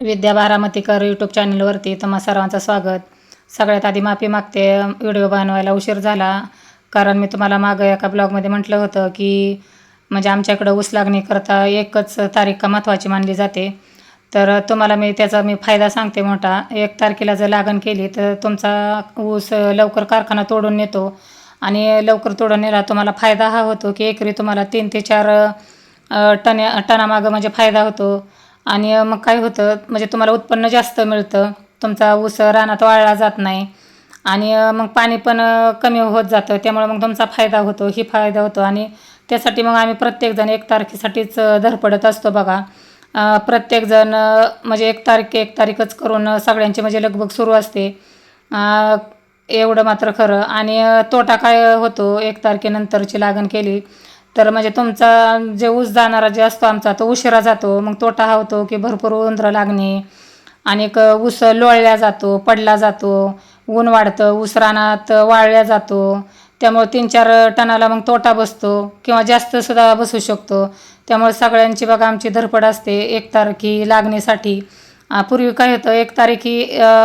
विद्या बारामतीकर YouTube चॅनलवरती तुम्हा सर्वांचं स्वागत. सगळ्यात आधी माफी मागते व्हिडिओ बनवायला उशीर झाला कारण मी तुम्हाला मागं एका ब्लॉगमध्ये म्हटलं होतं की म्हणजे आमच्याकडं ऊस लागणी करता एकच तारीख का महत्त्वाची मानली जाते. तर तुम्हाला मी त्याचा मी फायदा सांगते मोठा. एक तारखेला जर लागण केली तर तुमचा ऊस लवकर कारखाना तोडून नेतो. आणि लवकर तोडून नेला तुम्हाला फायदा हा होतो की एकरी तुम्हाला तीन ते चार टन टनामागं म्हणजे फायदा होतो. आणि मग काय होतं म्हणजे तुम्हाला उत्पन्न जास्त मिळतं तुमचा ऊस रानात वाळला जात नाही. आणि मग पाणी पण कमी होत जातं त्यामुळे मग तुमचा फायदा होतो ही फायदा होतो. आणि त्यासाठी मग आम्ही प्रत्येकजण एक तारखेसाठीच धरपडत धडपडत असतो बघा. प्रत्येकजण म्हणजे एक तारीख एक तारीखच करून सगळ्यांची म्हणजे लगबग सुरू असते. एवढं मात्र खरं. आणि तोटा काय होतो एक तारखेनंतरची लागण केली तर म्हणजे तुमचा जे ऊस जाणारा जे असतो आमचा तो उशिरा जातो मग तोटा हा होतो की भरपूर उंदरं लागणे. आणि ऊस लोळल्या जातो पडला जातो ऊन वाढतं ऊस रानात वाळल्या जातो. त्यामुळे तीन चार टनाला मग तोटा बसतो किंवा जास्त सुद्धा बसू शकतो. त्यामुळे सगळ्यांची बघा आमची धडपड असते एक तारखी लागण्यासाठी पूर्वी काय होतं एक तारीखी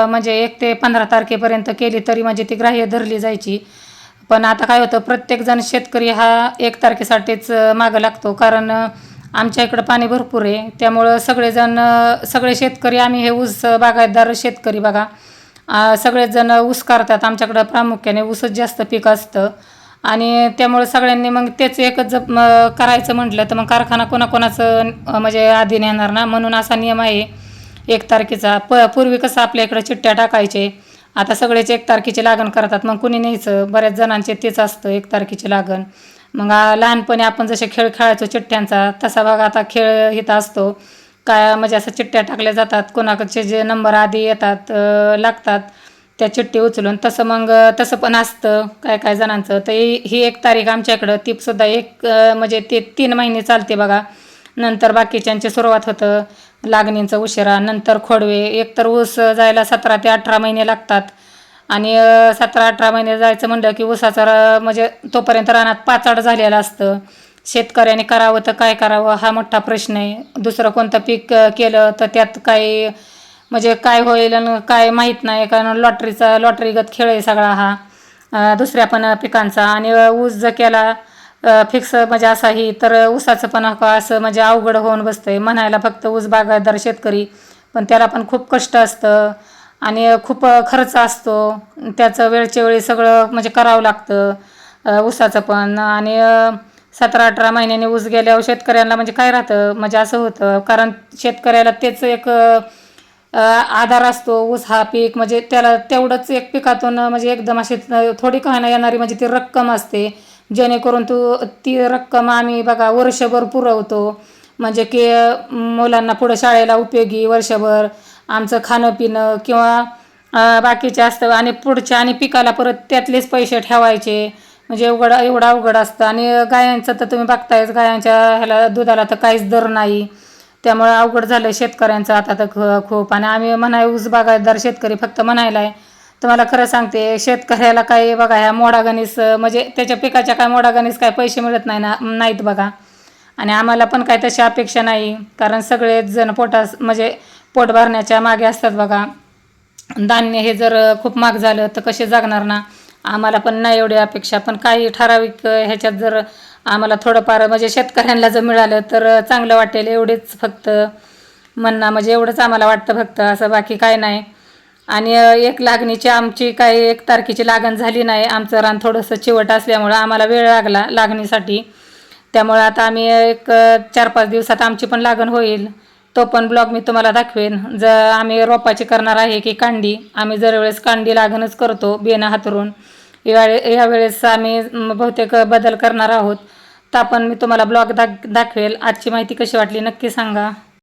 म्हणजे एक ते पंधरा तारखेपर्यंत केली तरी म्हणजे ती ग्राह्य धरली जायची. पण आता काय होतं प्रत्येकजण शेतकरी हा एक तारखेसाठीच मागं लागतो. कारण आमच्या इकडं पाणी भरपूर आहे. त्यामुळं सगळेजण सगळे शेतकरी आम्ही हे ऊस बागायतदार शेतकरी बघा. सगळेजण ऊस करतात. आमच्याकडं प्रामुख्याने ऊसच जास्त पीक असतं. आणि त्यामुळे सगळ्यांनी मग तेच एकच जर म करायचं म्हटलं तर मग कारखाना कोणाकोणाचं म्हणजे आधी नेणार ना? म्हणून असा नियम आहे. एक तारखेचा. प पूर्वी कसं आपल्या इकडं चिठ्ठ्या टाकायचे. आता सगळेच एक तारखेची लागण करतात. मग कुणी न्यायचं? बऱ्याच जणांचे तेच असतं एक तारखेची लागण. मग लहानपणी आपण जसे खेळ खेळायचो चिठ्ठ्यांचा तसा बघा आता खेळ इथं असतो. काय म्हणजे असं चिठ्ठ्या टाकल्या जातात कोणाकडचे जे नंबर आधी येतात लागतात त्या चिठ्ठी उचलून. तसं मग तसं पण असतं काय काय जणांचं. तर ही ही एक तारीख आमच्याकडं ती सुद्धा एक म्हणजे ते तीन महिने चालते बघा. नंतर बाकीच्यांची सुरुवात होतं. लागणींचा उशिरा नंतर खोडवे एक तर ऊस जायला सतरा ते अठरा महिने लागतात. आणि सतरा अठरा महिने जायचं म्हणलं की ऊसाचा र- म्हणजे तोपर्यंत रानात पाचाड झालेलं असतं. शेतकऱ्याने करावं तर काय करावं हा मोठा प्रश्न आहे. दुसरं कोणतं पीक केलं तर त्यात काही म्हणजे काय होईल आणि काय माहीत नाही कारण लॉटरीचा लॉटरीगत खेळ आहे सगळा हा. दुसऱ्या पण पिकांचा. आणि ऊस जर केला फिक्स म्हणजे असाही तर ऊसाचं पण हका असं म्हणजे अवघड होऊन बसतंय. म्हणायला फक्त ऊस बागायतदार शेतकरी पण त्याला पण खूप कष्ट असतं आणि खूप खर्च असतो. त्याचं वेळच्या वेळी सगळं म्हणजे करावं लागतं ऊसाचं पण. आणि सतरा अठरा महिन्याने ऊस गेल्यावर शेतकऱ्यांना म्हणजे काय राहतं? म्हणजे असं होतं कारण शेतकऱ्याला तेच एक आधार असतो. ऊस हा पीक म्हणजे त्याला तेवढंच एक पिकातून म्हणजे एकदम अशी थोडी कहाणं येणारी म्हणजे ती रक्कम असते. जेणेकरून तू ती रक्कम आम्ही बघा वर्षभर पुरवतो. म्हणजे की मुलांना पुढं शाळेला उपयोगी वर्षभर आमचं खाणं पिणं किंवा बाकीचे असतं आणि पुढच्या आणि पिकाला परत त्यातलेच पैसे ठेवायचे. म्हणजे एवढं एवढं अवघड असतं. आणि गायांचं तर तुम्ही बघतायच गायांच्या ह्याला दुधाला तर काहीच दर नाही. त्यामुळे अवघड झालं शेतकऱ्यांचं आता तर ख- खूप. आणि आम्ही म्हणाय ऊस बागायतदार शेतकरी फक्त म्हणायला आहे तुम्हाला खरं सांगते शेतकऱ्याला काही बघा ह्या मोडागणीस म्हणजे त्याच्या पिकाच्या काय मोडागणीस काय पैसे मिळत नाही ना नाहीत बघा. आणि आम्हाला पण काय तशी अपेक्षा नाही कारण सगळेच जण पोटास म्हणजे पोट भरण्याच्या मागे असतात बघा. धान्य हे जर खूप महाग झालं तर कसे जगणार ना? आम्हाला पण नाही एवढी अपेक्षा पण काही ठराविक ह्याच्यात जर आम्हाला थोडंफार म्हणजे शेतकऱ्यांना जर मिळालं तर चांगलं वाटेल एवढेच फक्त. म्हणणं म्हणजे एवढंच आम्हाला वाटतं फक्त असं बाकी काय नाही. आणि एक लागणीची आमची काही एक तारखेची लागण झाली नाही. आमचं रान थोडंसं चिवट असल्यामुळं आम्हाला वेळ लागला लागणीसाठी. त्यामुळं आता आम्ही एक चार पाच दिवसात आमची पण लागण होईल. तो पण ब्लॉग मी तुम्हाला दाखवेन. जर आम्ही रोपाची करणार आहे की कांडी. आम्ही दरवेळेस कांडी लागणच करतो बेनं हातरून. या यावेळेस आम्ही बहुतेक बदल करणार आहोत. तर आपण मी तुम्हाला ब्लॉग दाख दाखवेल. आजची माहिती कशी वाटली नक्की सांगा.